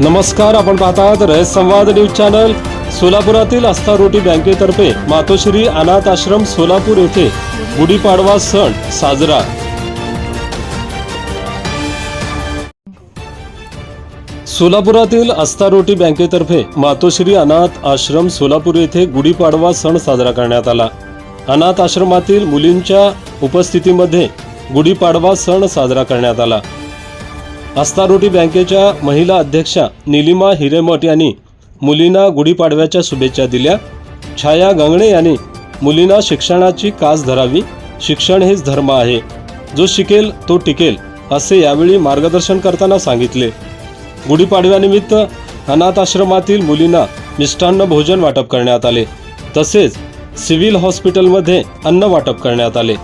नमस्कार आपण पाहतात रयत संवाद न्यूज चॅनल. सोलापुरातील आस्था रोटी बँकेतर्फे मातोश्री अनाथ आश्रम सोलापूर येथे गुढीपाडवा सण साजरा. सोलापुरातील आस्था रोटी बँकेतर्फे मातोश्री अनाथ आश्रम सोलापूर येथे गुढीपाडवा सण साजरा करण्यात आला. अनाथ आश्रमातील मुलींच्या उपस्थितीमध्ये गुढीपाडवा सण साजरा करण्यात आला. अस्तारोटी बँकेच्या महिला अध्यक्षा निलिमा हिरेमठ यांनी मुलींना गुढीपाडव्याच्या शुभेच्छा दिल्या. छाया गंगणे यांनी मुलींना शिक्षणाची कास धरावी. शिक्षण हेच धर्म आहे. जो शिकेल तो टिकेल असे यावेळी मार्गदर्शन करताना सांगितले. गुढीपाडव्यानिमित्त अनाथ आश्रमातील मुलींना मिष्टान्न भोजन वाटप करण्यात आले. तसेच सिव्हिल हॉस्पिटलमध्ये अन्न वाटप करण्यात आले.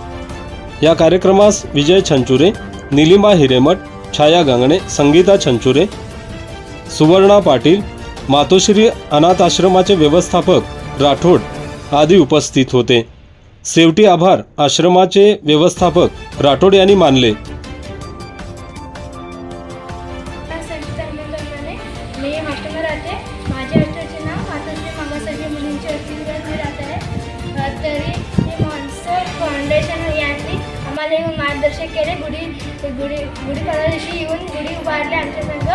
या कार्यक्रमास विजय छंचुरे निलिमा हिरेमठ छाया गंगणे संगीता छंचुरे सुवर्णा पाटील मातोश्री अनाथ आश्रमाचे व्यवस्थापक राठोड आदी उपस्थित होते. शेवटी आभार आश्रमाचे व्यवस्थापक राठोड यांनी मानले. माझ्या नाव मातोश्री तरी आम्हाला येऊन मार्गदर्शन केले. गुढी गुढी गुढीपाडवा दिवशी येऊन गुढी उभारले आमच्या संघ.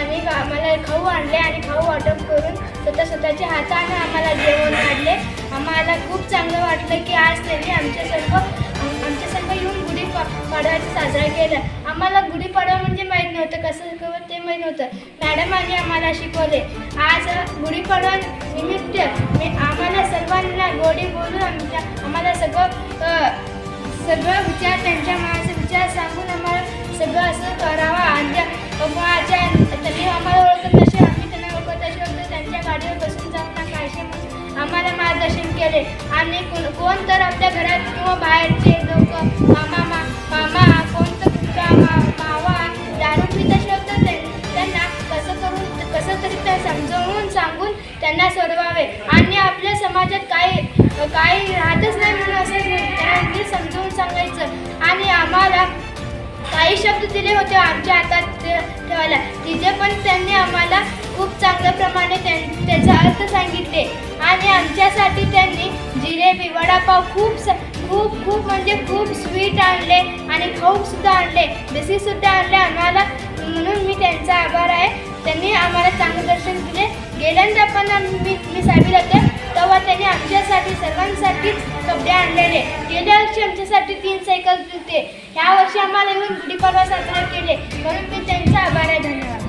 आणि आम्हाला खाऊ आणले आणि खाऊ वाटप करून स्वतः स्वतःच्या हाताने आम्हाला जेवण काढले. आम्हाला खूप चांगलं वाटलं की आज त्यांनी आमच्या संघ आमच्या संघ येऊन गुढी पा पाडव्याचा साजरा केला. आम्हाला गुढीपाडवा म्हणजे माहीत नव्हतं. कसं शिकवत ते माहीत नव्हतं. मॅडमांनी आम्हाला शिकवले. आज गुढीपाडवा निमित्त मी आम्हाला सर्वांना गोडी बोलून आमच्या आम्हाला सगळं सगळं विचार त्यांच्या मनाचे विचार सांगून आम्हाला सगळं असं करावा. आमच्या माझ्या त्यांनी आम्हाला ओळखत तसे आम्ही त्यांना ओळखत असे होतो. त्यांच्या गाडीवर बसून जाऊ नका असे म्हणून आम्हाला मार्गदर्शन केले. आणि कोण कोण तर आपल्या घरात किंवा बाहेरचे लोक मामा मामा मामा कोणतं कुत्रा मा मावा दारू पित असे ते- त्यांना कसं करून कसं तरी ते समजवून सांगून त्यांना सोडवावे. आणि आपल्या समाजात काही काही राहतच नाही म्हणून असं काही शब्द दिले होते आमच्या हातात ठेवायला. तिथे पण त्यांनी आम्हाला खूप चांगल्या प्रमाणे त्यां- त्याचा अर्थ सांगितले. आणि आमच्यासाठी त्यांनी जिलेबी वडापाव खूप स- खूप खूप म्हणजे खूप स्वीट आणले आणि खाऊसुद्धा आणले. बेसीसुद्धा आणले. आम्हाला म्हणून मी त्यांचा आभार आहे. त्यांनी आम्हाला चांगलं दर्शन दिले. गेल्यांदा पण आम्ही- मी मी साहेबी होते. केले. गेल्या वर्षी आमच्यासाठी तीन सायकल दिले ह्या वर्षी आम्हाला येऊन गुढीपाडवा साजरा केले. म्हणून मी त्यांचा आभार आहे. धन्यवाद.